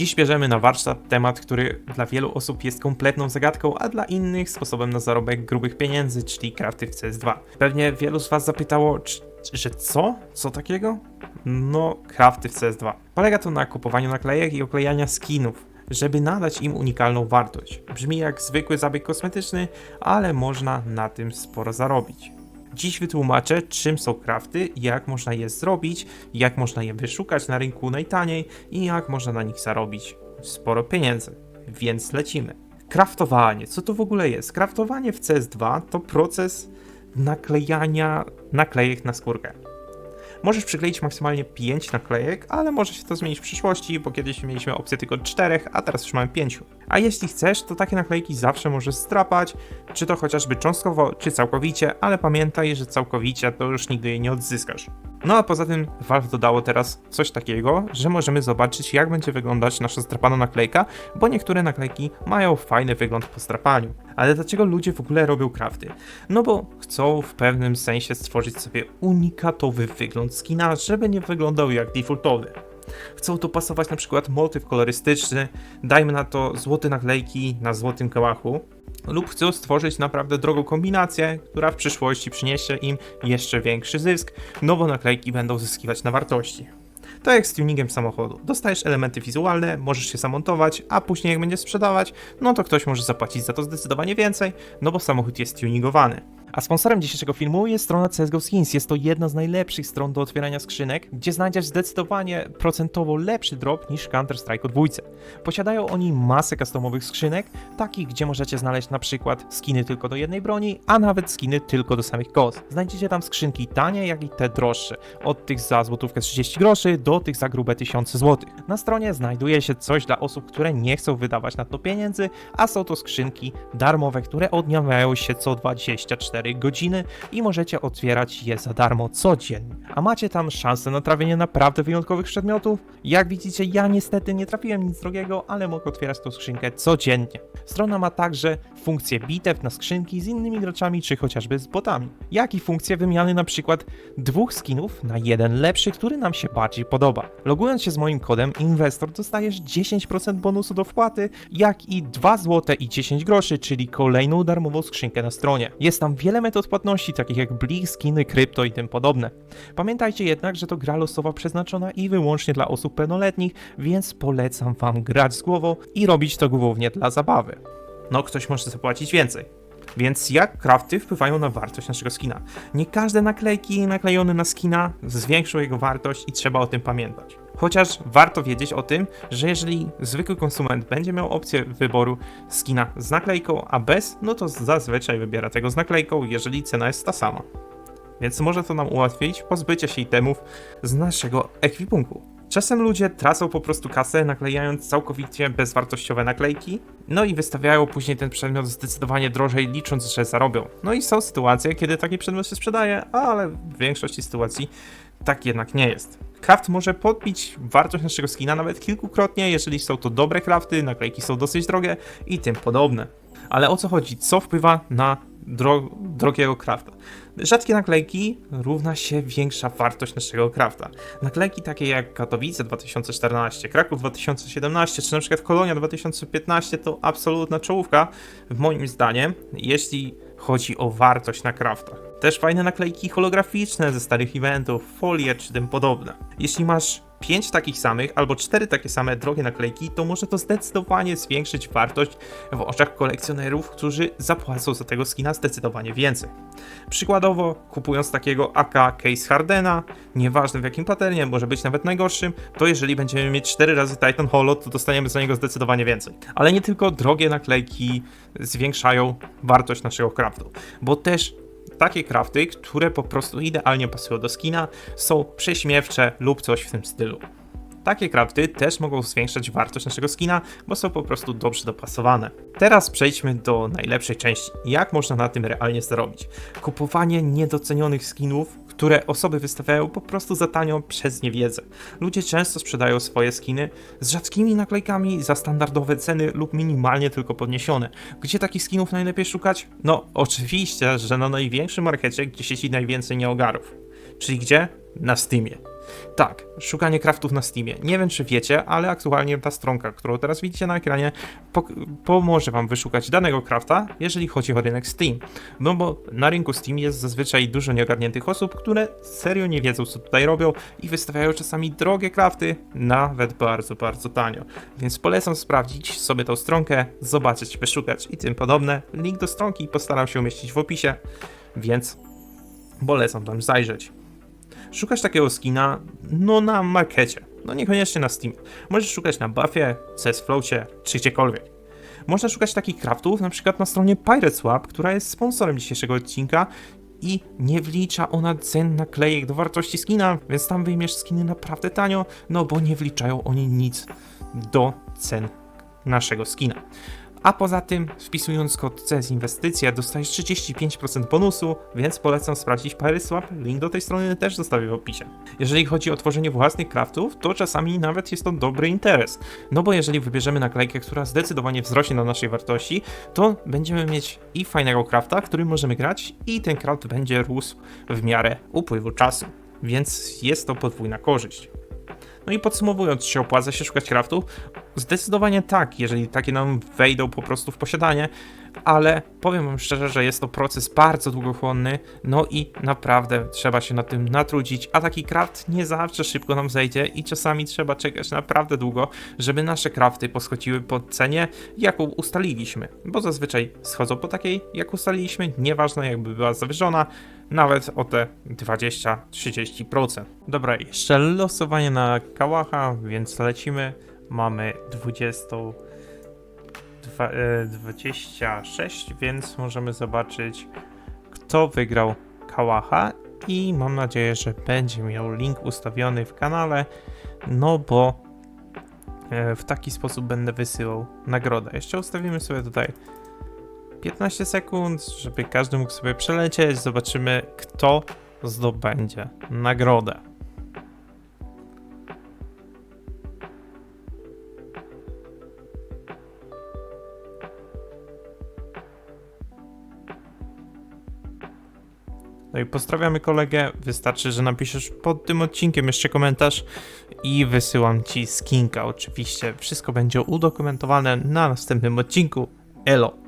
Dziś bierzemy na warsztat temat, który dla wielu osób jest kompletną zagadką, a dla innych sposobem na zarobek grubych pieniędzy, czyli krafty w CS2. Pewnie wielu z Was zapytało, czy, że co? Co takiego? No, krafty w CS2. Polega to na kupowaniu naklejek i oklejania skinów, żeby nadać im unikalną wartość. Brzmi jak zwykły zabieg kosmetyczny, ale można na tym sporo zarobić. Dziś wytłumaczę, czym są krafty, jak można je zrobić, jak można je wyszukać na rynku najtaniej i jak można na nich zarobić sporo pieniędzy. Więc lecimy. Kraftowanie. Co to w ogóle jest? Kraftowanie w CS2 to proces naklejania naklejek na skórkę. Możesz przykleić maksymalnie 5 naklejek, ale może się to zmienić w przyszłości, bo kiedyś mieliśmy opcję tylko 4, a teraz już mamy 5. A jeśli chcesz, to takie naklejki zawsze możesz strapać, czy to chociażby cząstkowo, czy całkowicie, ale pamiętaj, że całkowicie to już nigdy jej nie odzyskasz. No a poza tym Valve dodało teraz coś takiego, że możemy zobaczyć jak będzie wyglądać nasza strapana naklejka, bo niektóre naklejki mają fajny wygląd po strapaniu. Ale dlaczego ludzie w ogóle robią crafty? No bo chcą w pewnym sensie stworzyć sobie unikatowy wygląd skina, żeby nie wyglądał jak defaultowy. Chcą tu pasować na przykład motyw kolorystyczny, dajmy na to złote naklejki na złotym kałachu, lub chcą stworzyć naprawdę drogą kombinację, która w przyszłości przyniesie im jeszcze większy zysk, no bo naklejki będą zyskiwać na wartości. To jak z tuningiem samochodu. Dostajesz elementy wizualne, możesz się zamontować, a później jak będziesz sprzedawać, no to ktoś może zapłacić za to zdecydowanie więcej, no bo samochód jest tuningowany. A sponsorem dzisiejszego filmu jest strona CSGO Skins. Jest to jedna z najlepszych stron do otwierania skrzynek, gdzie znajdziesz zdecydowanie procentowo lepszy drop niż Counter-Strike 2. Posiadają oni masę customowych skrzynek, takich gdzie możecie znaleźć na przykład skiny tylko do jednej broni, a nawet skiny tylko do samych kos. Znajdziecie tam skrzynki tanie, jak i te droższe, od tych za złotówkę 30 groszy do tych za grube 1000 złotych. Na stronie znajduje się coś dla osób, które nie chcą wydawać na to pieniędzy, a są to skrzynki darmowe, które odnawiają się co 24 godziny i możecie otwierać je za darmo codziennie. A macie tam szansę na trafienie naprawdę wyjątkowych przedmiotów? Jak widzicie, ja niestety nie trafiłem nic drogiego, ale mogę otwierać tą skrzynkę codziennie. Strona ma także funkcję bitew na skrzynki z innymi graczami, czy chociażby z botami, jak i funkcję wymiany na przykład dwóch skinów na jeden lepszy, który nam się bardziej podoba. Logując się z moim kodem Investor dostajesz 10% bonusu do wpłaty, jak i 2 zł i 10 groszy, czyli kolejną darmową skrzynkę na stronie. Jest tam wiele metod płatności, takich jak Blik, skiny, krypto i tym podobne. Pamiętajcie jednak, że to gra losowa przeznaczona i wyłącznie dla osób pełnoletnich, więc polecam wam grać z głową i robić to głównie dla zabawy. No, ktoś może zapłacić więcej. Więc jak crafty wpływają na wartość naszego skina? Nie każde naklejki naklejone na skina zwiększą jego wartość i trzeba o tym pamiętać. Chociaż warto wiedzieć o tym, że jeżeli zwykły konsument będzie miał opcję wyboru skina z naklejką, a bez, no to zazwyczaj wybiera tego z naklejką, jeżeli cena jest ta sama. Więc może to nam ułatwić pozbycie się itemów z naszego ekwipunku. Czasem ludzie tracą po prostu kasę, naklejając całkowicie bezwartościowe naklejki, no i wystawiają później ten przedmiot zdecydowanie drożej, licząc, że zarobią. No i są sytuacje, kiedy taki przedmiot się sprzedaje, ale w większości sytuacji tak jednak nie jest. Craft może podbić wartość naszego skina nawet kilkukrotnie, jeżeli są to dobre crafty, naklejki są dosyć drogie i tym podobne. Ale o co chodzi? Co wpływa na dro drogiego crafta? Rzadkie naklejki równa się większa wartość naszego crafta. Naklejki takie jak Katowice 2014, Kraków 2017 czy na przykład Kolonia 2015 to absolutna czołówka, moim zdaniem, jeśli chodzi o wartość na crafta. Też fajne naklejki holograficzne ze starych eventów, folie czy tym podobne. Jeśli masz 5 takich samych albo 4 takie same drogie naklejki, to może to zdecydowanie zwiększyć wartość w oczach kolekcjonerów, którzy zapłacą za tego skina zdecydowanie więcej. Przykładowo, kupując takiego AK Case Hardena, nieważne w jakim paternie, może być nawet najgorszym, to jeżeli będziemy mieć 4 razy Titan Holo, to dostaniemy za niego zdecydowanie więcej. Ale nie tylko drogie naklejki zwiększają wartość naszego craftu, bo też takie crafty, które po prostu idealnie pasują do skina, są prześmiewcze lub coś w tym stylu. Takie crafty też mogą zwiększać wartość naszego skina, bo są po prostu dobrze dopasowane. Teraz przejdźmy do najlepszej części. Jak można na tym realnie zarobić? Kupowanie niedocenionych skinów, które osoby wystawiają po prostu za tanio przez niewiedzę. Ludzie często sprzedają swoje skiny z rzadkimi naklejkami za standardowe ceny lub minimalnie tylko podniesione. Gdzie takich skinów najlepiej szukać? No, oczywiście, że na największym markecie, gdzie siedzi najwięcej nieogarów. Czyli gdzie? Na Steamie. Tak, szukanie craftów na Steamie. Nie wiem, czy wiecie, ale aktualnie ta stronka, którą teraz widzicie na ekranie, po pomoże wam wyszukać danego crafta, jeżeli chodzi o rynek Steam. No bo na rynku Steam jest zazwyczaj dużo nieogarniętych osób, które serio nie wiedzą, co tutaj robią i wystawiają czasami drogie crafty, nawet bardzo, bardzo tanio. Więc polecam sprawdzić sobie tą stronkę, zobaczyć, wyszukać i tym podobne. Link do stronki postaram się umieścić w opisie, więc polecam tam zajrzeć. Szukasz takiego skina, no na markecie, no niekoniecznie na Steam. Możesz szukać na Buffie, CS Floacie, czy gdziekolwiek. Można szukać takich craftów na przykład na stronie PirateSwap, która jest sponsorem dzisiejszego odcinka i nie wlicza ona cen naklejek do wartości skina, więc tam wyjmiesz skiny naprawdę tanio, no bo nie wliczają oni nic do cen naszego skina. A poza tym, wpisując kod CS Inwestycja, dostajesz 35% bonusu, więc polecam sprawdzić PirateSwap. Link do tej strony też zostawię w opisie. Jeżeli chodzi o tworzenie własnych craftów, to czasami nawet jest to dobry interes. No bo jeżeli wybierzemy naklejkę, która zdecydowanie wzrośnie na naszej wartości, to będziemy mieć i fajnego crafta, którym możemy grać, i ten craft będzie rósł w miarę upływu czasu. Więc jest to podwójna korzyść. No i podsumowując, czy opłaca się szukać craftów? Zdecydowanie tak, jeżeli takie nam wejdą po prostu w posiadanie, ale powiem wam szczerze, że jest to proces bardzo długochłonny, no i naprawdę trzeba się nad tym natrudzić, a taki craft nie zawsze szybko nam zejdzie i czasami trzeba czekać naprawdę długo, żeby nasze crafty poschodziły po cenie, jaką ustaliliśmy, bo zazwyczaj schodzą po takiej, jak ustaliliśmy, nieważne jakby była zawyżona, nawet o te 20-30%. Dobra, jeszcze losowanie na kałacha, więc lecimy. Mamy 20, dwa, e, 26, więc możemy zobaczyć, kto wygrał kałacha. I mam nadzieję, że będzie miał link ustawiony w kanale, no bo e, w taki sposób będę wysyłał nagrodę. Jeszcze ustawimy sobie tutaj 15 sekund, żeby każdy mógł sobie przelecieć. Zobaczymy, kto zdobędzie nagrodę. No i pozdrawiamy kolegę. Wystarczy, że napiszesz pod tym odcinkiem jeszcze komentarz i wysyłam ci skinka. Oczywiście wszystko będzie udokumentowane na następnym odcinku. Elo.